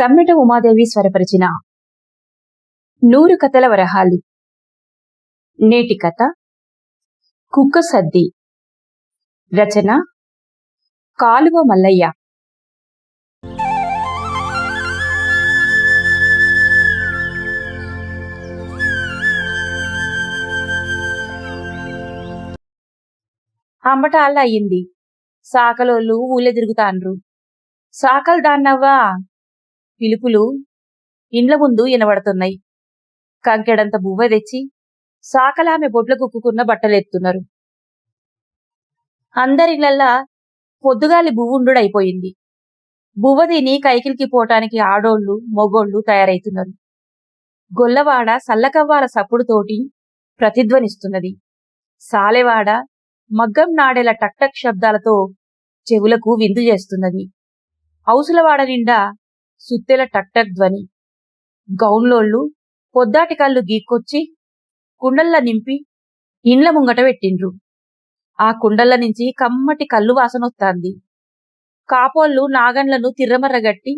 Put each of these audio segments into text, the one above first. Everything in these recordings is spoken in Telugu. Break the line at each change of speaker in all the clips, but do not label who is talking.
సమ్మెట ఉమాదేవి స్వరపరిచిన నూరు కథల వరహాలు. నేటి కథ. కుక్క సద్ది. రచన. కాలువ మల్లయ్య. అంబటాళ్ళ అయ్యింది సాకలోళ్ళు ఊళ్ళే తిరుగుతాండ్రు సాకలు దాన్నవ్వా? పిలుపులు ఇండ్ల ముందు వినబడుతున్నాయి. కంకెడంత బువ్వ తెచ్చి సాకలామె బొడ్ల కుక్కుకున్న బట్టలెత్తున్నారు. అందరిళ్ళల్లా పొద్దుగాలి బువ్వుండుడైపోయింది. బువ్వ తిని కైకిలికి పోటానికి ఆడోళ్ళు మొగోళ్ళు తయారైతున్నారు. గొల్లవాడ సల్లకవ్వాల సప్పుడుతోటి ప్రతిధ్వనిస్తున్నది. సాలెవాడ మగ్గం నాడేల టక్టక్ శబ్దాలతో చెవులకు విందు చేస్తున్నది. ఔసులవాడ నిండా సుత్తెల టక్టక్ ధ్వని. గౌన్లోళ్ళు పొద్దాటి కళ్ళు గీక్కొచ్చి కుండల్లా నింపి ఇండ్ల ముంగట పెట్టిండ్రు. ఆ కుండల్ల నుంచి కమ్మటి కళ్ళు వాసనొస్తాంది కాపోళ్ళు నాగండ్లను తిర్రమర్రగట్టి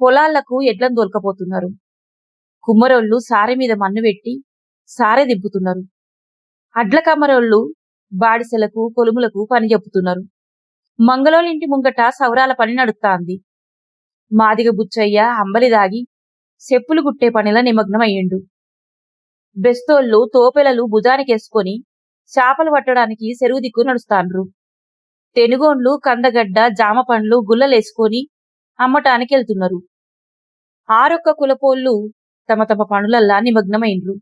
పొలాళ్ళకు ఎడ్లను దొరకపోతున్నారు కుమ్మరోళ్ళు సారె మీద మన్ను పెట్టి సారె దింపుతున్నారు. అడ్ల కమ్మరోళ్ళు బాడిసెలకు కొలుములకు పని చెప్పుతున్నారు మంగళోలింటి ముంగట సౌరాల పని నడుస్తాంది మాదిగ బుచ్చయ్య అంబలి దాగి చెప్పులు గుట్టే పనిలా నిమగ్నమయ్యిండు. బెస్తోళ్ళు తోపెలలు భుజానికేసుకొని చేపలు పట్టడానికి చెరువు దిక్కు నడుస్తాండ్రు. తెనుగోండ్లు కందగడ్డ జామ పండ్లు గుల్లలేసుకొని అమ్మటానికి వెళ్తున్నారు ఆరొక్క కులపోళ్ళు తమ తమ పనులల్లా నిమగ్నమైండ్రు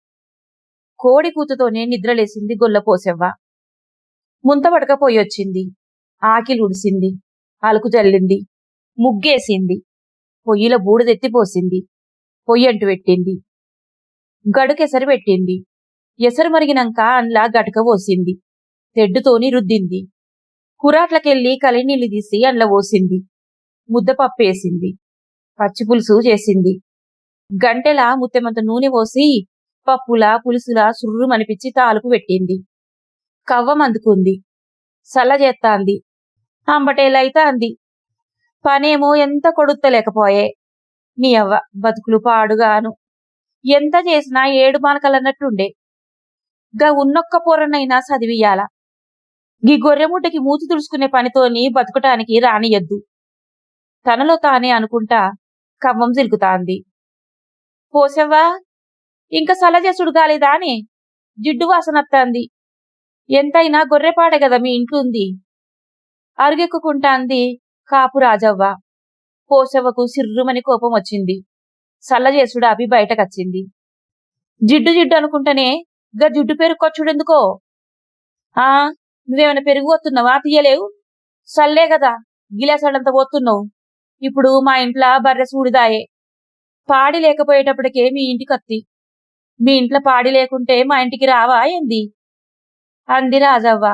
కోడి కూతుతోనే నిద్రలేసింది గొల్లపోసెవ్వ ముంత ఆకిలుడిసింది. అలుకు జల్లింది. ముగ్గేసింది. పొయ్యిలో బూడిదెత్తిపోసింది పొయ్యంటు పెట్టింది. గడుకెసరు పెట్టింది ఎసరు మరిగినాక అండ్లా గటక పోసింది. తెడ్డుతోని రుద్దింది. కురాట్లకెళ్ళి కలినీళ్ళు తీసి అండ్ల పోసింది. ముద్దపప్పు వేసింది పచ్చిపులుసు చేసింది. గంటెలా ముత్తెమంత నూనె పోసి పప్పులా పులుసులా సుర్రుమనిపించి తాలుపు పెట్టింది. కవ్వం అందుకుంది. సల్ల చేత్తాంది. అంబటేలైతే అంది పనేమో ఎంత కొడుత్తలేకపోయే నీ అవ్వ బతుకులు పాడుగాను. ఎంత చేసినా ఏడు మానకలన్నట్టుండే గా ఉన్నొక్క పొరనైనా చదివియాల గీ గొర్రెముడ్డకి మూతి తుడుచుకునే పనితోని బతుకటానికి రానియద్దు తనలో తానే అనుకుంటా కవ్వం సిలుకుతాంది పోసవ్వా ఇంకా సలజసుడు కాలేదానే జిడ్డు వాసనత్తాంది. ఎంతైనా గొర్రెపాడే కదా మీ ఇంట్లో ఉంది అరుగెక్కుకుంటాంది. కాపు రాజవ్వ. పోసవ్వకు సిర్రుమని కోపం వచ్చింది. సల్లజేసుడు అభి బయటకచ్చింది. జిడ్డు జిడ్డు అనుకుంటేనే గా జిడ్డు పెరుకొచ్చుడెందుకో ఆ నువ్వేమైనా పెరుగు వస్తున్నావా తీయలేవు. సల్లే కదా గిలాసడంత పోతున్నావు ఇప్పుడు మా ఇంట్లో బర్రె సూడిదాయే. పాడి లేకపోయేటప్పటికే మీ ఇంటికి అత్తి. మీ ఇంట్లో పాడి లేకుంటే మా ఇంటికి రావా ఏంది? అంది రాజవ్వ.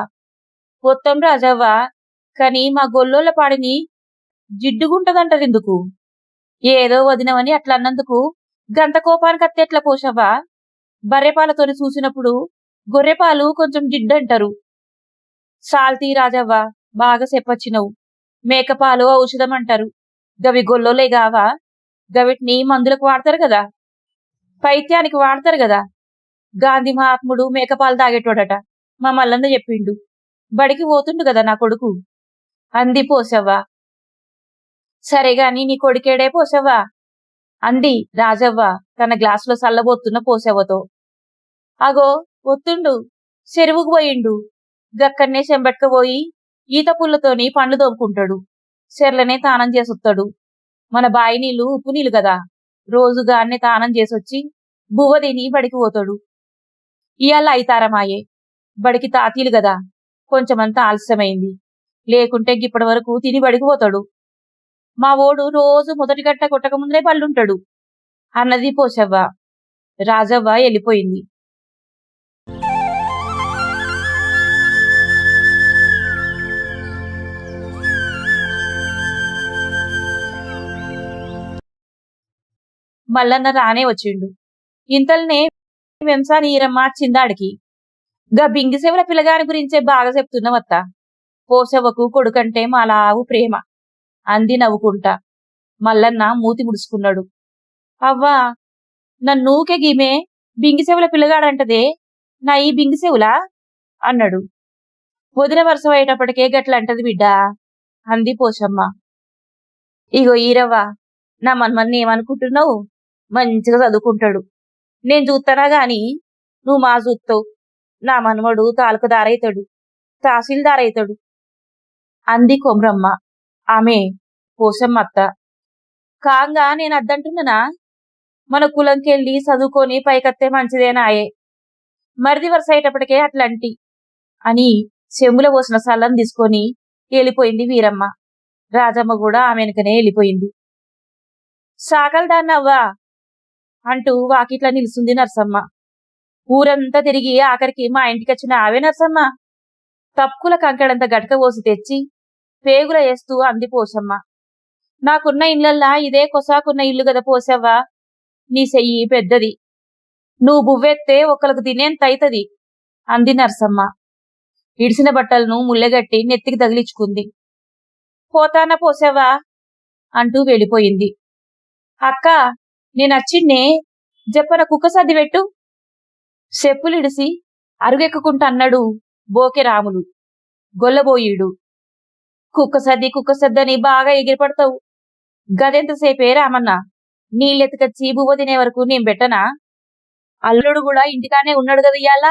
మొత్తం రాజవ్వ కాని మా గొల్లోళ్ళ పాడిని జిడ్డుగుంటదంటారెందుకు ఏదో వదినవని అట్లా అన్నందుకు గంత కోపానికి అత్తెట్ల పోషవ్వా? బర్రెపాలతోని చూసినప్పుడు గొర్రెపాలు కొంచెం జిడ్డంటారు. సాల్తీ రాజవ్వ బాగా చెప్పొచ్చినవు మేకపాలు ఔషధం అంటారు గవి గొల్లోలే గావా? గవిటిని మందులకు వాడతారు కదా? పైత్యానికి వాడతారు కదా? గాంధీ మహాత్ముడు మేకపాలు తాగేటోడట. మా మల్లన్న చెప్పిండు. బడికి పోతుండు కదా నా కొడుకు? అంది పోసవ్వా సరేగాని నీ కొడుకేడే పోసవ్వా అంది రాజవ్వ తన గ్లాసులో సల్లబోతున్న పోసవ్వతో అగో ఒత్తుండు చెరువుకు పోయిండు. గక్కడనే చెంబెట్టుకపోయి ఈత పుల్లతోని పండ్లు తోముకుంటాడు. చెర్లనే తానం చేసొత్తాడు. మన బాయి నీళ్ళు ఉప్పు నీళ్ళు కదా. రోజుగానే తానం చేసొచ్చి బువ్వ తిని బడికి పోతాడు. ఇయాల అయితారమాయే. బడికి తాతీలు కదా. కొంచెమంతా ఆలస్యమైంది. లేకుంటే ఇప్పటి వరకు తిని బడికిపోతాడు మా ఓడు రోజు మొదటి గట్ట కొట్టక ముందే పళ్ళుంటాడు. అన్నది పోసవ్వ రాజవ్వ వెళ్ళిపోయింది. మల్లన్న రానే వచ్చిండు. ఇంతల్నే వెంసాని ఈరమ్మ చిందాడికి. గా బింగిసేవల పిల్లగాని గురించే బాగా చెప్తున్నావత్తా. పోసవ్వకు కొడుకంటే మా లావు ప్రేమ. అంది నవ్వుకుంటా. మల్లన్న మూతి ముడుచుకున్నాడు. అవ్వా నన్నూకే గీమే బింగిసెవుల పిల్లగాడంటదే నా ఈ బింగిసెవులా? అన్నాడు. వదిన వరుస అయ్యేటప్పటికే గట్లంటది బిడ్డ అంది పోషమ్మ ఇగో ఈరవ్వ నా మన్మన్ని ఏమనుకుంటున్నావు? మంచిగా చదువుకుంటాడు. నేను చూస్తానా గాని నువ్వు మా చూస్తావు నా మనవడు తాలూకుదారైతాడు తహసీల్దారైతాడు. అంది కొమ్రమ్మ. ఆమె పోసమ్మత్త కాంగా నేను అద్దంటున్నానా మన కులంకెళ్ళి చదువుకొని పైకత్తే మంచిదేనాయే మరిది వరుస అయ్యేటప్పటికే అట్లాంటి అని చెంబుల పోసిన సల్లం తీసుకొని వెళ్ళిపోయింది వీరమ్మ. రాజమ్మ కూడా ఆమె వెనుకనే వెళ్ళిపోయింది. సాగలదాన్నవ్వా అంటూ వాకిట్లా నిలుస్తుంది నర్సమ్మ. ఊరంతా తిరిగి ఆఖరికి మా ఇంటికి వచ్చిన ఆవే నర్సమ్మ. తప్పుల కంకడంత గటక పోసి తెచ్చి పేగుల వేస్తూ అంది పోసమ్మ నాకున్న ఇళ్ళల్లా ఇదే కొసాకున్న ఇల్లు గద పోసవ్వా నీ సెయ్యి పెద్దది. నువ్వు బువ్వెత్తే ఒకరికి తినేంత అయితది. అంది నర్సమ్మ. ఇడిసిన బట్టలను ముల్లెగట్టి నెత్తికి తగిలించుకుంది. పోతానా పోసావా? అంటూ వెళ్ళిపోయింది. అక్క నేనచ్చిన్నే జప్పన కుక్క సర్ది పెట్టు. చెప్పులిడిసి అరుగెక్కుకుంటా అన్నాడు బోకె రాములు. గొల్లబోయిడు. కుక్క సర్ది కుక్క సర్దని బాగా ఎగిరిపడతావు. గదెంతసేపే రామన్న నీళ్ళెత్తుకొచ్చి బువ్వ తినే వరకు నేను పెట్టనా? అల్లుడు కూడా ఇంటికానే ఉన్నాడు కదా ఇయ్యాల?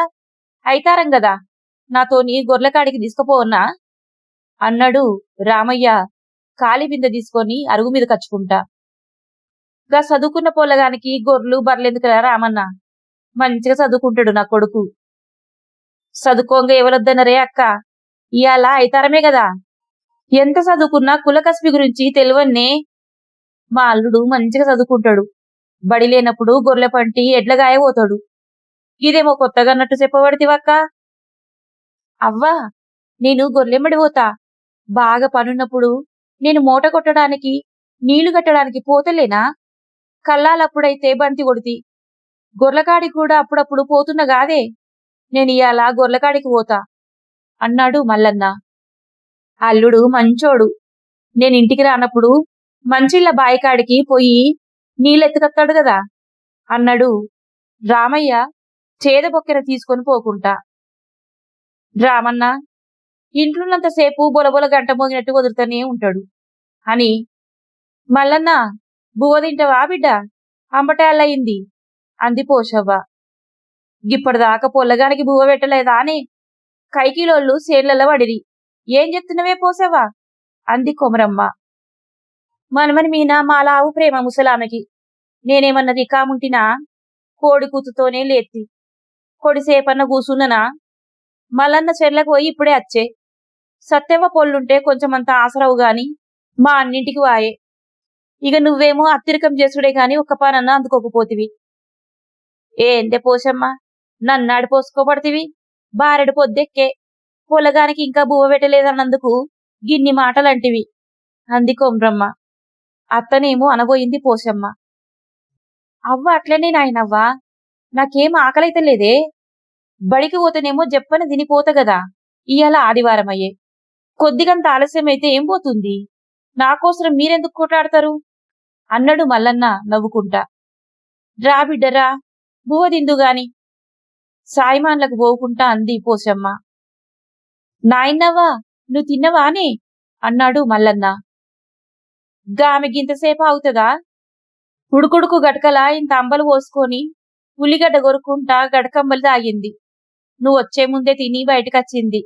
అయితారం కదా నాతోని గొర్రెకాడికి తీసుకుపోవన్నా అన్నాడు రామయ్య కాలి బిందె తీసుకొని అరుగు మీద కచ్చుకుంటా. గా చదువుకున్న పోలగానికి గొర్రెలు బర్రెలెందుకురా రామన్న? మంచిగా చదువుకుంటాడు నా కొడుకు. చదువుకోంగా ఎవరొద్దనరే అక్క? ఇయాల అయితారమే కదా. ఎంత చదువుకున్నా కులకస్మి గురించి తెలివన్నే మా అల్లుడు మంచిగా చదువుకుంటాడు. బడి లేనప్పుడు గొర్రె పంటి ఎడ్లగాయబోతాడు ఇదేమో కొత్తగా అన్నట్టు చెప్పబడితివక్క? అవ్వా నేను గొర్రెమ్మడి పోతా బాగా పనున్నప్పుడు నేను మూట కొట్టడానికి నీళ్ళు కట్టడానికి పోతలేనా? కళ్ళాలప్పుడైతే బంతి కొడితి. గొర్లకాడికి కూడా అప్పుడప్పుడు పోతున్న గాదే. నేను ఇయాల గొర్లకాడికి పోతా. అన్నాడు మల్లన్న. అల్లుడు మంచోడు. నేను ఇంటికి రానప్పుడు మంచిళ్ళ బాయికాడికి పోయి నీళ్ళెత్తుకత్తాడు కదా? అన్నాడు. రామయ్య చేద బొక్కెర తీసుకొని పోకుంటా. రామన్న ఇంట్లోనంతసేపు బొలబొల గంట మోగినట్టు వదులుతూనే ఉంటాడు. అని మల్లన్న బువ్వ తింటావా బిడ్డ? అంబటాళ్ళయింది అంది పోషవ్వ. గిప్పటిదాకా పొల్లగానికి బువ్వ పెట్టలేదా అని కైకిలోళ్ళు సేర్లలో పడిరి. ఏం చెప్తున్నవే పోసావా? అంది కొమరమ్మ. మనమని మీన మాలావు ప్రేమ ముసలామెకి. నేనేమన్నా రికాముంటినా కోడి కూతుతోనే లేత్తి. కొడిసేపన్న కూసున్ననా? మల్లన్న చెర్లకు పోయి ఇప్పుడే అచ్చే. సత్యవ పొల్లుంటే కొంచెమంత ఆసరవు గాని మా అన్నింటికి వాయే. ఇక నువ్వేమో అత్తిరికం చేసుడే గాని ఒక్క పనన్న అందుకోకపోతివి. ఏందే పోషమ్మ? నన్నాడు పోసుకోబడితివి? బారెడు పొద్దెక్కే. పొలగానికి ఇంకా బువ్వ పెట్టలేదన్నందుకు గిన్ని మాటలంటివి. అంది కొమ్రమ్మ అత్తనేమో అనబోయింది పోసమ్మ అవ్వ అట్లనే నాయనవ్వా? నాకేం ఆకలైతే లేదే? బడికి పోతేనేమో జప్పని తినిపోత గదా? ఇయాల ఆదివారం అయ్యే కొద్దిగంత ఆలస్యం అయితే ఏం పోతుంది? నాకోసం మీరెందుకు కొట్లాడతారు? అన్నాడు మల్లన్న నవ్వుకుంటా. రా బిడ్డరా బువ్వ తిందు సాయిమాన్లకు పోవుకుంటా అంది పోసమ్మ నాయన్నవ్వా నువ్వు తిన్నవానే అన్నాడు మల్లన్న. గామె గింతసేపు అవుతుందా ఉడుకుడుకు గటకలా ఇంత అంబలు పోసుకొని ఉల్లిగడ్డ కొరుకుంటా గడకంబలు తాగింది. నువ్వు వచ్చే ముందే తిని బయటకొచ్చింది.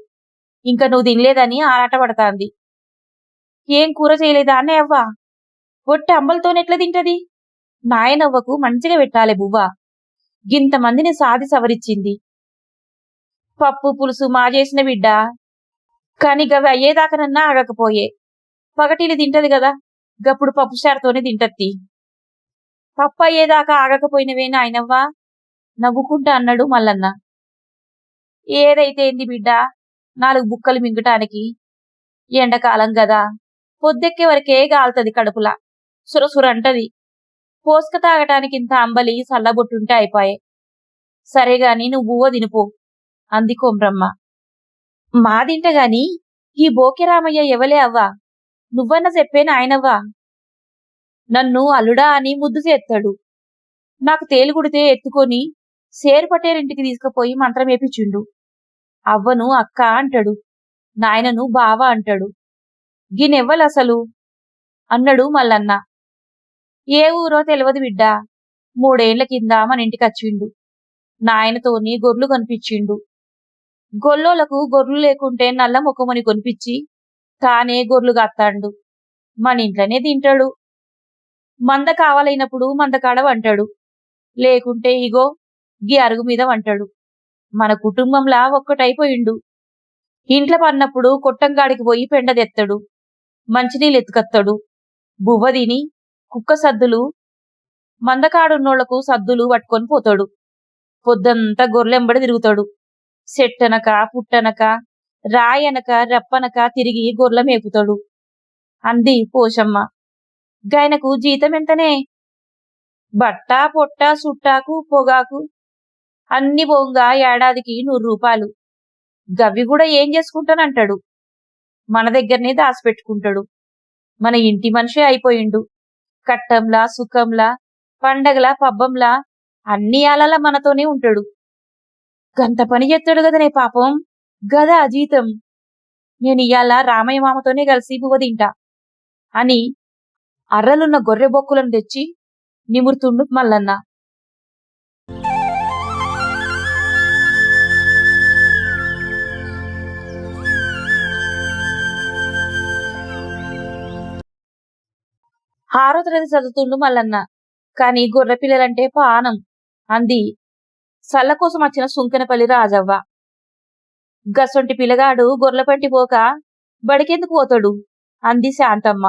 ఇంకా నువ్వు తినలేదని ఆరాటపడతాంది ఏం కూర చేయలేదా అనే అవ్వా ఒట్టి అంబలతోనెట్లా తింటది? నాయనవ్వకు మంచిగా పెట్టాలి బువ్వ. గింతమందిని సాది సవరిచ్చింది. పప్పు పులుసు మా చేసిన బిడ్డ? కాని గవి అయ్యేదాకనన్నా ఆగకపోయే. పగటిలు తింటది కదా గప్పుడు పప్పుచారుతోనే తింటత్తి పప్పు అయ్యేదాకా ఆగకపోయినవే నాయనవ్వా నవ్వుకుంటా అన్నాడు మల్లన్న. ఏదైతే ఏంది బిడ్డ నాలుగు బుక్కలు మింగటానికి? ఎండకాలం గదా పొద్దెక్కే వరకే గాలుతుంది కడుపులా సురసుర అంటది పోసుక తాగటానికి ఇంత అంబలి సల్లబొట్టుంటే అయిపాయే. సరేగాని నువ్వు బువ్వ తినిపో అంది కోమ్రమ్మ. మాదింటగాని ఈ బోకెరామయ్య ఎవలే అవ్వా? నువ్వన్న చెప్పే ఆయనవ్వా? నన్ను అల్లుడా అని ముద్దు చేస్తాడు. నాకు తేలుగుడితే ఎత్తుకొని సేరు పటేరింటికి తీసుకుపోయి మంత్రం వేపించిండు. అవ్వను అక్క అంటాడు. నాయనను బావ అంటాడు. గినెవ్వలసలు అసలు? అన్నాడు మల్లన్న. ఏ ఊరో తెలియదు బిడ్డా. మూడేళ్ళ కింద మన ఇంటికి వచ్చిండు. నాయనతోని గొర్రెలు కనిపించిండు. గొల్లోలకు గొర్రెలు లేకుంటే నల్ల ముఖముని కొనిపించి తానే గొర్రెలు కాస్తాండు మన ఇంట్లోనే తింటాడు. మంద కావాలైనప్పుడు మందకాడ వంటాడు. లేకుంటే ఇగో గీ అరుగు మీద వంటాడు. మన కుటుంబంలా ఒక్కటైపోయిండు. ఇంట్లో పడినప్పుడు కొట్టంగాడికి పోయి పెండ తెత్తడు. మంచినీళ్ళు ఎత్తుకత్తాడు. బువ్వ తిని కుక్క సద్దులు మందకాడున్నోళ్ళకు సద్దులు పట్టుకొని పోతాడు. పొద్దంతా గొర్రెంబడి తిరుగుతాడు. చెట్టనక పుట్టనక రాయనక రప్పనక తిరిగి గొర్ల మేపుతాడు. అంది పోషమ్మ. గాయనకు జీతం ఎంతనే? బట్ట పొట్ట సుట్టాకు పొగాకు అన్ని పోంగా ఏడాదికి నూరు రూపాయలు. గవ్వి కూడా ఏం చేసుకుంటానంటాడు? మన దగ్గరనే దాచిపెట్టుకుంటాడు. మన ఇంటి మనిషి అయిపోయిండు. కట్టంలా సుఖంలా పండగలా పబ్బంలా అన్ని ఆలలా మనతోనే ఉంటాడు. గంత పని చేస్తాడు కదనే పాపం. గదా జీతం నేను ఇవాళ రామయ్య మామతోనే కలిసి బువ్వ తింటా. అని అర్రలున్న గొర్రె బొక్కులను తెచ్చి నిమురుతుండు మల్లన్న. ఆరో తరగతి చదువుతుండు మల్లన్న. కాని గొర్రె పిల్లలంటే పానం. అంది సల్ల కోసం వచ్చిన సుంకెనపల్లి రాజవ్వ. గసొంటి పిల్లగాడు గొర్రెపంటి పోక బడికెందుకు పోతాడు? అంది శాంతమ్మ.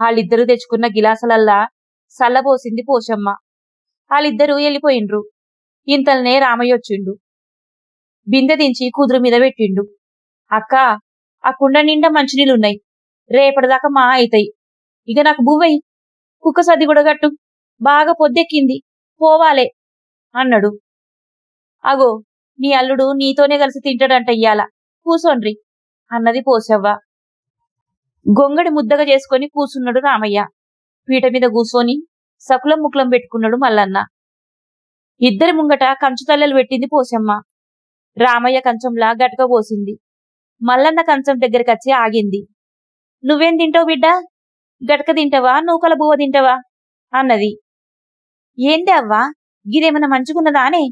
వాళ్ళిద్దరూ తెచ్చుకున్న గిలాసలల్లా సల్లబోసింది పోషమ్మ. వాళ్ళిద్దరూ వెళ్ళిపోయిండ్రు. ఇంతల్నే రామయ్య వచ్చిండు. బిందె దించి కుదురు మీద పెట్టిండు. అక్క ఆ కుండ నిండా మంచినీళ్ళున్నాయి. రేపటిదాకా మా అవుతాయి ఇక నాకు భూవై కుక్క సది కూడా గట్టు బాగా పొద్దెక్కింది. పోవాలే. అన్నాడు. అగో నీ అల్లుడు నీతోనే కలిసి తింటాడంట ఇయ్యాల. కూసోండ్రి అన్నది పోసవ్వ. గొంగడి ముద్దగా చేసుకొని కూసున్నాడు రామయ్య. పీట మీద కూసోని సకులం ముకులం పెట్టుకున్నాడు మల్లన్న. ఇద్దరి ముంగట కంచు తల్లెలు పెట్టింది పోసమ్మ. రామయ్య కంచంలా గటక పోసింది. మల్లన్న కంచం దగ్గరికి వచ్చి ఆగింది. నువ్వేం తింటావు బిడ్డ? గటక తింటావా? నూకల బువ్వ తింటావా? అన్నది. ఏంది అవ్వా? గిదేమన్నా మంచుకున్నదానే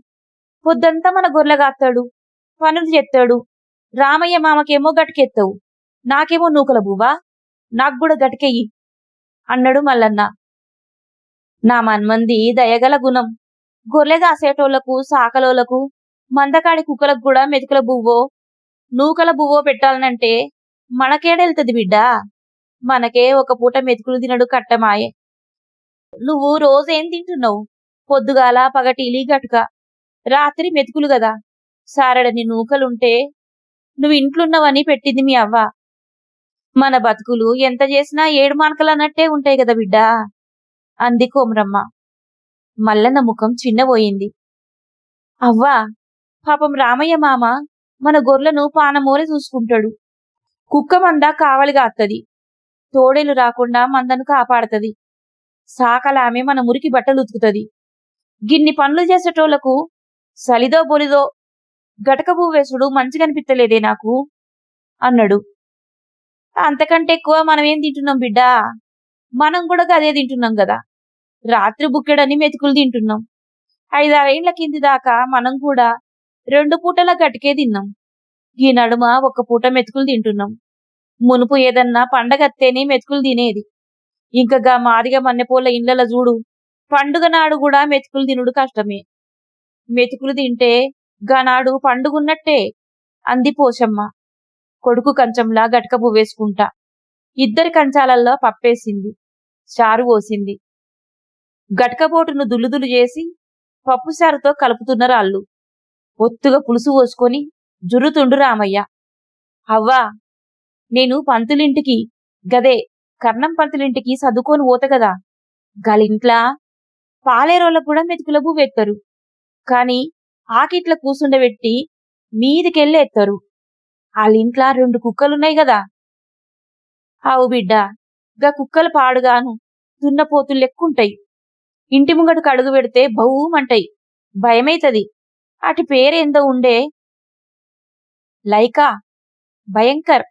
పొద్దంతా మన గొర్రెగాస్తాడు పనులు చేస్తాడు రామయ్య మామకేమో గటకెత్తావు. నాకేమో నూకల బూబా నాకు కూడా గటకెయ్యి అన్నాడు మల్లన్న. నా మన్మంది దయగల గుణం. గొర్రె కాసేటోళ్ళకు సాకలోలకు మందకాడి కుక్కలకు కూడా మెతుకుల బువ్వో నూకల బువ్వో పెట్టాలనంటే మనకేడెళ్తది బిడ్డా? మనకే ఒక పూట మెతుకులు తినడు కట్టమాయే. నువ్వు రోజేం తింటున్నావు? పొద్దుగాల పగటీలి గటుక రాత్రి మెతుకులు గదా. సారడని నూకలుంటే నువ్వు ఇంట్లున్నవని పెట్టింది మీ అవ్వ. మన బతుకులు ఎంత చేసినా ఏడు మానకలన్నట్టే ఉంటాయి కదా బిడ్డా. అంది కోమరమ్మ. మల్లన్న ముఖం చిన్నబోయింది. అవ్వా పాపం రామయ్య మామ మన గొర్రెలను పానమోరే చూసుకుంటాడు. కుక్క మంద కావలిగా అత్తది. తోడేలు రాకుండా మందను కాపాడతది. సాకలామె మన మురికి బట్టలు ఉతుకుతది. గిన్ని పనులు చేసేటోళ్ళకు సలిదో బొలిదో గటక వేసుడు మంచిగనిపిత్తలేదే నాకు? అన్నాడు. అంతకంటే ఎక్కువ మనం ఏం తింటున్నాం బిడ్డా? మనం కూడా అదే తింటున్నాం కదా రాత్రి బుక్కెడని మెతుకులు తింటున్నాం. ఐదారేండ్ల కింది దాకా మనం కూడా రెండు పూటల గటికే తిన్నాం. ఈ నడుమ ఒక పూట మెతుకులు తింటున్నాం. మునుపు ఏదన్నా పండగత్తేనే మెతుకులు తినేది. ఇంకా గా మాదిగ మన్నెపోల ఇండ్ల చూడు పండుగ నాడు కూడా మెతుకులు తినుడు కష్టమే. మెతుకులు తింటే గనాడు పండుగున్నట్టే అంది పోషమ్మ. కొడుకు కంచంలా గటక పువ్వేసుకుంటా ఇద్దరి కంచాలల్లో పప్పేసింది. చారు పోసింది. గటకబోటును దుల్లుదులు చేసి పప్పుసారుతో కలుపుతున్నారు ఒత్తుగా పులుసు పోసుకొని జురుతుండు రామయ్య. అవ్వా నేను పంతులింటికి గదే కర్ణం పంతులింటికి సర్దుకొని పోత కదా. గలింట్లా పాలేరోళ్ళకు కూడా మెతుకుల పువ్వెత్తరు కాని ఆకిట్ల కూసుండబెట్టి మీదికెళ్ళి వాళ్ళ వాళ్ళింట్లా రెండు కుక్కలున్నాయి కదా అవు బిడ్డ గా కుక్కలు పాడుగాను దున్నపోతులు లెక్కుంటాయి. ఇంటి ముంగటకు అడుగు పెడితే బహుమంటాయి భయమైతది. అటు పేరేందో ఉండే లైకా? భయంకర్.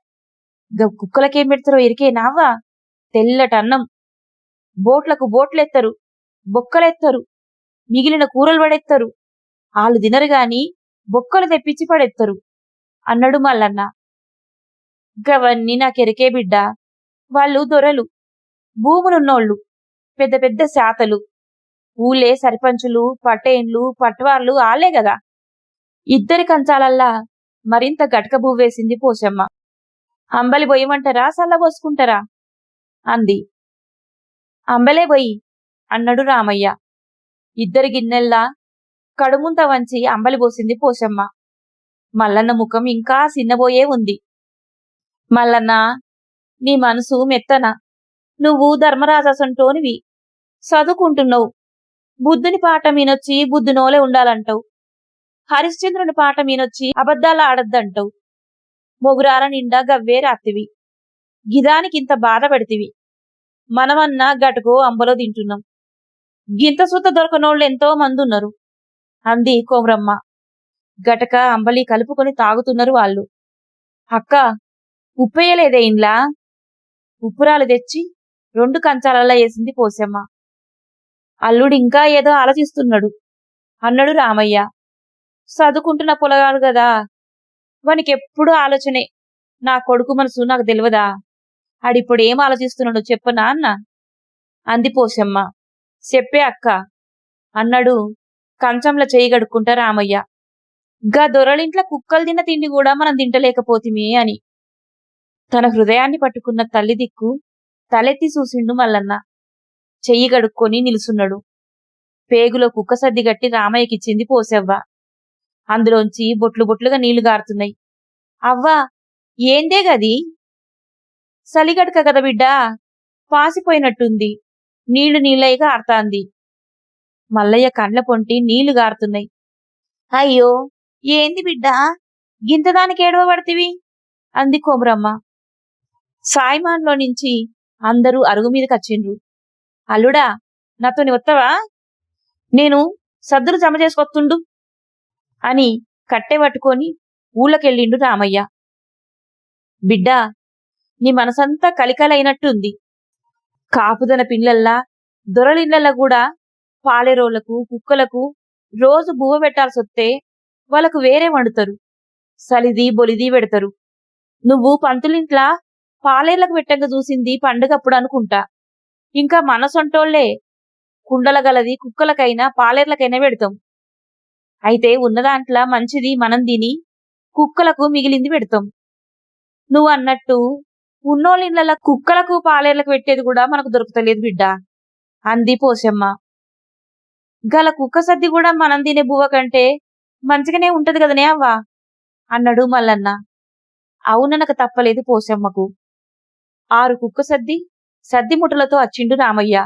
గ కుక్కలకేం పెడతారో ఇరికే నావా తెల్లటన్నం. బోట్లకు బోట్లెత్తరు. బొక్కలెత్తరు. మిగిలిన కూరలు పడెత్తరు. వాళ్ళు తినరు గాని బొక్కలు తెప్పించి పడెత్తరు. అన్నాడు మల్లన్న. గవన్నీ నాకెరికే బిడ్డ. వాళ్ళు దొరలు. భూములున్నోళ్ళు. పెద్ద పెద్ద శాతలు. ఊళ్ళే సర్పంచులు పటేన్లు పట్వార్లు ఆలే గదా. ఇద్దరి కంచాలల్లా మరింత గటక వేసింది పోషమ్మ. అంబలి బొయ్యమంటారా సల్లబోసుకుంటారా అంది. అంబలే బొయ్యి. అన్నాడు రామయ్య. ఇద్దరి గిన్నెల్లా కడుముంత వంచి అంబలి పోసింది పోషమ్మ. మల్లన్న ముఖం ఇంకా సిన్నబోయే ఉంది. మల్లన్న నీ మనసు మెత్తన. నువ్వు ధర్మరాజసంటోనివి. చదువుకుంటున్నావు. బుద్ధుని పాట మీనొచ్చి బుద్ధునోలే ఉండాలంటావు. హరిశ్చంద్రుని పాట మీనొచ్చి అబద్ధాలు ఆడద్దంటావు. మొగురాల నిండా గవ్వే రాత్తివి గిదానికింత బాధ పెడితివి మనమన్నా గటుకో అంబలో తింటున్నాం. గింత సుత దొరకనోళ్ళు ఎంతో మంది ఉన్నారు అంది కోమరమ్మ గటక అంబలి కలుపుకొని తాగుతున్నారు వాళ్ళు. అక్క ఉప్పేయలేదే ఇండ్లా? ఉప్పురాలు తెచ్చి రెండు కంచాలలా వేసింది పోసమ్మ. అల్లుడు ఇంకా ఏదో ఆలోచిస్తున్నాడు. అన్నాడు రామయ్య. చదువుకుంటున్న పొలగాడు కదా వానికి ఎప్పుడూ ఆలోచనే. నా కొడుకు మనసు నాకు తెలియదా ఆడిప్పుడు ఏం ఆలోచిస్తున్నాడో చెప్పనా అన్న? అంది పోసమ్మ. చెప్పే అక్క అన్నాడు. కంచంల చేయగడుక్కుంటా రామయ్య. గా దొరలింట్ల కుక్కలు తిన్న తిండి కూడా మనం తింటలేకపోతిమే అని. తన హృదయాన్ని పట్టుకున్న తల్లి దిక్కు తలెత్తి చూసిండు మల్లన్న. చెయ్యి గడుక్కొని నిలుసున్నాడు. పేగులో కుక్క సర్దిగట్టి రామయ్యకిచ్చింది పోసెవ్వ. అందులోంచి బొట్లు బొట్లుగా నీళ్ళు గారుతున్నాయి. అవ్వా ఏందే గది? సలిగడక కదా బిడ్డా? పాసిపోయినట్టుంది. నీళ్ళు నీళ్ళయ్యగా ఆడతాంది మల్లయ్య కండ్ల పొంటి నీళ్ళు గారుతున్నాయి. అయ్యో ఏంది బిడ్డ? గింతదానికి ఏడవబడితివి? అంది కోమరమ్మ. సాయిమాన్లో నుంచి అందరూ అరుగు మీదకి వచ్చిండ్రు. అల్లుడా నాతోని వత్తవా? నేను సద్దులు జమ చేసుకొత్తుండు అని కట్టె పట్టుకొని ఊళ్ళకెళ్ళిండు రామయ్య. బిడ్డా నీ మనసంతా కలికలైనట్టుంది కాపుదన పిల్లల్లా దొరలిళ్ళల్లా కూడా పాలెరోళ్ళకు కుక్కలకు రోజు బువ్వ పెట్టాల్సి వస్తే వాళ్ళకు వేరే వండుతారు. సలిది బొలిది పెడతారు. నువ్వు పంతులింట్లా పాలేర్లకు పెట్టంగా చూసింది పండుగప్పుడు అనుకుంటా. ఇంకా మన సొంటోళ్ళే కుండల గలది కుక్కలకైనా పాలేర్లకైనా పెడతాం. అయితే ఉన్నదాంట్లా మంచిది మనం తిని కుక్కలకు మిగిలింది పెడతాం. నువ్వు అన్నట్టు ఉన్నోళ్ళ కుక్కలకు పాలేర్లకు పెట్టేది కూడా మనకు దొరుకుతలేదు బిడ్డ. అంది పోసమ్మ గల కుక్క సద్ది కూడా మనం తినే బువ్వ కంటే మంచిగానే ఉంటది కదనే అవ్వా? అన్నాడు మల్లన్న. అవుననక తప్పలేదు పోసమ్మకు ఆరు కుక్క సద్ది సద్ది ముఠలతో అచ్చిండు రామయ్య.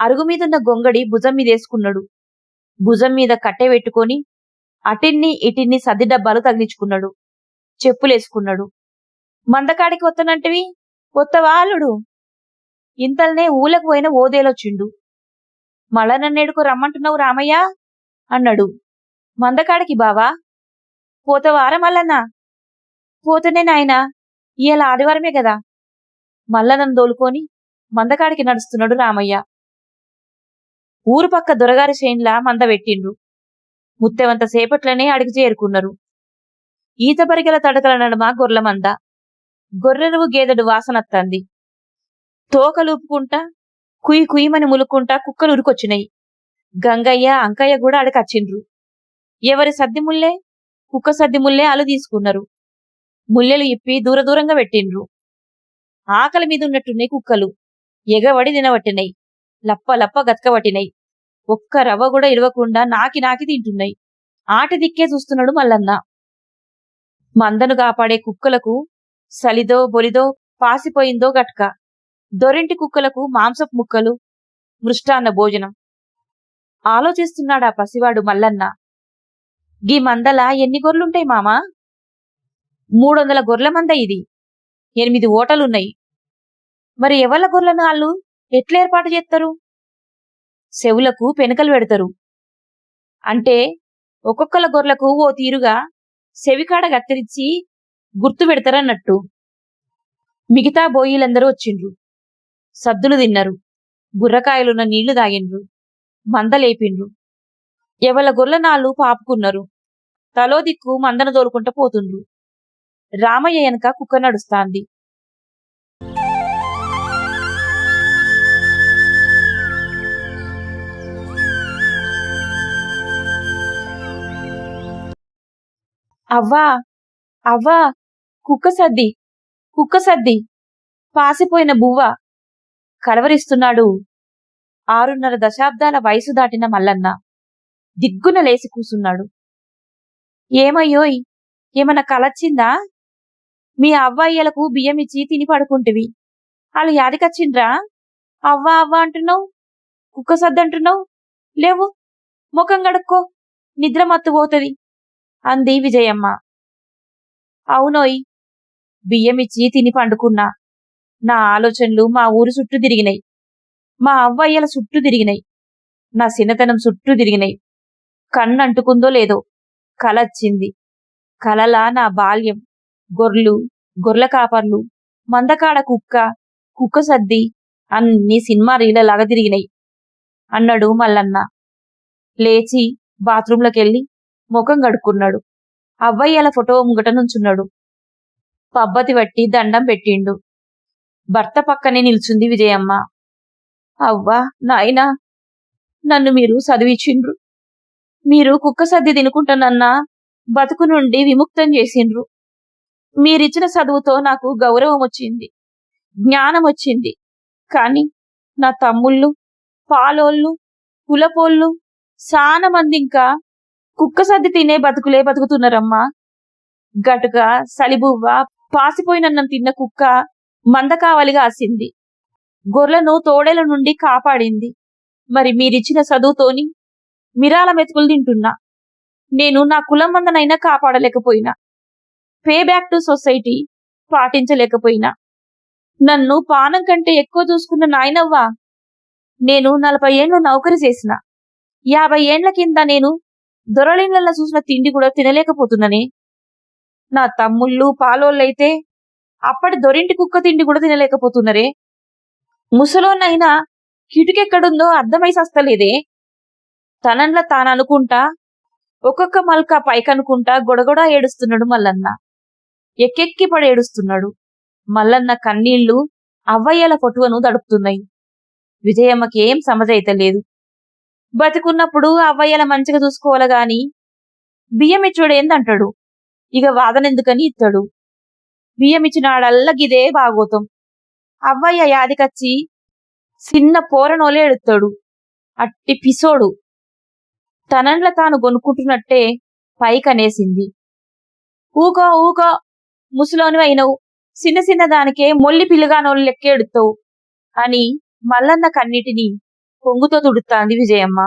అరుగు మీదున్న గొంగడి భుజం మీదేసుకున్నాడు భుజం మీద కట్టె పెట్టుకొని అటిన్ని ఇటిన్ని సద్ది డబ్బాలు తగిలించుకున్నాడు. చెప్పులేసుకున్నాడు. మందకాడికి వత్తనంటివి? వత్తవా అల్లుడు? ఇంతల్నే ఊలకు పోయిన ఓదేలొచ్చిండు. మళ్ళా నన్నేడుకు రమ్మంటున్నావు రామయ్య? అన్నాడు. మందకాడికి బావా? పోతవారా మల్లన్నా పోతనే నాయనా ఇవాళ ఆదివారమే కదా మల్లనను దోలుకొని మందకాడికి నడుస్తున్నాడు రామయ్య. ఊరు పక్క దొరగారి చేన్లా మంద పెట్టిండ్రు. ముత్తెవంత సేపట్లనే అడిగి చేరుకున్నారు. ఈత పరిగెల తడకల నడుమ గొర్ల మంద. గొర్రెరువు గేదెడు వాసనత్తంది తోకలూపుకుంటా కుయి కుయ్యమని ములుక్కుంటా కుక్కలు ఉరికొచ్చినాయి గంగయ్య అంకయ్య కూడా అడకచ్చిండ్రు ఎవరి సద్ది ముల్లే? కుక్క సద్ది ముల్లే అలు తీసుకున్నారు. ముల్లెలు ఇప్పి దూర దూరంగా పెట్టిండ్రు. ఆకలి మీద ఉన్నట్టున్నాయి కుక్కలు. ఎగవడి తినబట్టినాయి లప్ప లప్ప గతకబట్టినాయి ఒక్క రవ్వ కూడా ఇరవకుండా నాకి నాకి తింటున్నాయి ఆట దిక్కే చూస్తున్నాడు మల్లన్న. మందను కాపాడే కుక్కలకు సలిదో బొలిదో పాసిపోయిందో గట్క. దొరింటి కుక్కలకు మాంసపు ముక్కలు మృష్టాన్న భోజనం. ఆలోచిస్తున్నాడా పసివాడు మల్లన్న. గీ మందల ఎన్ని గొర్రెలుంటాయి మామా? మూడొందల గొర్రెల మంద ఇది. ఎనిమిది ఓటలున్నాయి. మరి ఎవళ్ళ గొర్రెలను వాళ్ళు ఎట్లేర్పాటు చేస్తారు చెవులకు పెనకలు పెడతారు. అంటే ఒక్కొక్కల గొర్రెలకు ఓ తీరుగా చెవికాడ కత్తిరించి గుర్తు పెడతారన్నట్టు. మిగతా బోయిలందరూ వచ్చిండ్రు. సద్దులు తిన్నారు. గుర్రకాయలున్న నీళ్ళు తాగిండ్రు. మందలేపిండ్రు ఎవల గొర్రెల నాళ్ళు పాపుకున్నారు. తలో దిక్కు మందను దోలుకుంటూ పోతుండ్రు. రామయ్య వెనక కుక్క నడుస్తాంది. అవ్వా! అవ్వా! కుక్క సద్ది కుక్క సద్ది పాసిపోయిన బువ్వ కలవరిస్తున్నాడు. ఆరున్నర దశాబ్దాల వయసు దాటిన మల్లన్న దిగ్గున లేచి కూసున్నాడు. ఏమయ్యోయ్ ఏమన్నా కలొచ్చిందా? మీ అవ్వయ్యలకు బియ్యం ఇచ్చి తిని పడుకుంటివి. వాళ్ళు యాదికచ్చిండ్రా? అవ్వా అవ్వా అంటున్నావు? కుక్క సద్దంటున్నావు లేవు ముఖం గడుక్కో నిద్ర మత్తుపోతుంది అంది విజయమ్మ. అవునోయ్ బియ్యమిచ్చి తిని పండుకున్నా. నా ఆలోచనలు మా ఊరు చుట్టూ తిరిగినాయి. మా అవ్వయ్యల చుట్టూ తిరిగినాయి. నా చిన్నతనం చుట్టూ తిరిగినాయి. కన్ను అంటుకుందో లేదో కలొచ్చింది. కలలా నా బాల్యం. గొర్రెలు గొర్రెల కాపర్లు మందకాడ కుక్క కుక్క సద్ది అన్ని సినిమా రీలలాగా తిరిగినాయి. అన్నాడు మల్లన్న. లేచి బాత్రూంలోకెళ్ళి ముఖం కడుక్కున్నాడు. అవ్వయ్యల ఫోటో ముంగట నుంచున్నాడు. పబ్బతి పట్టి దండం పెట్టిండు. భర్త పక్కనే నిల్చుంది విజయమ్మ. అవ్వా నాయనా నన్ను మీరు చదివిచ్చిండ్రు మీరు కుక్క సద్ది తినుకుంటానన్నా బతుకు నుండి విముక్తం చేసిండ్రు. మీరిచ్చిన చదువుతో నాకు గౌరవం వచ్చింది జ్ఞానం వచ్చింది. కాని నా తమ్ముళ్ళు పాలోళ్ళు కులపోళ్ళు చాలా మంది ఇంకా కుక్క సద్ది తినే బతుకులే బతుకుతున్నారమ్మా. గటుక సలిబువ్వ పాసిపోయినన్నం తిన్న కుక్క మంద కావలిగా ఆసింది గొర్రెలను తోడేల నుండి కాపాడింది. మరి మీరిచ్చిన చదువుతోని మిరాల మెతుకులు తింటున్నా. నేను నా కులం వందనైనా కాపాడలేకపోయినా. పే బ్యాక్ టు సొసైటీ పాటించలేకపోయినా. నన్ను పానం కంటే ఎక్కువ చూసుకున్న నాయనవ్వా నేను నలభై ఏళ్ళు నౌకరి చేసిన. యాభై ఏండ్ల కింద నేను దొరలిండ్లలో చూసిన తిండి కూడా తినలేకపోతున్నానే. నా తమ్ముళ్ళు పాలోళ్ళైతే అప్పటి దొరింటి కుక్క తిండి కూడా తినలేకపోతున్నారే. ముసలోనైనా కిటుకెక్కడుందో అర్థమై సస్తలేదే. తనంలా తాను అనుకుంటా ఒక్కొక్క మల్క పైకనుకుంటా గొడగొడ ఏడుస్తున్నాడు మల్లన్న. ఎక్కెక్కి పడి ఏడుస్తున్నాడు. మల్లన్న కన్నీళ్ళు అవ్వయ్యల పొటువను దడుపుతున్నాయి విజయమ్మకి ఏం సమజైతే లేదు బతికున్నప్పుడు అవ్వయ్యల మంచిగా చూసుకోవాలి గాని బియ్యం ఇచ్చుడు ఇక వాదనెందుకని ఇత్తడు? బియ్యం ఇచ్చినాడల్లా గిదే బాగోతం అవ్వయ్య యాదికచ్చి చిన్న పోరనోలే ఎడుతాడు అట్టి పిసోడు. తనండ్ల తాను కొనుక్కుంటున్నట్టే పైకనేసింది. ఊకో ఊకో ముసలోని అయినవు. చిన్న చిన్న దానికే మొల్లి పిల్లగానోళ్ళు లెక్కేడుతావు అని మల్లన్న కన్నిటిని పొంగుతో తుడుతాంది విజయమ్మ.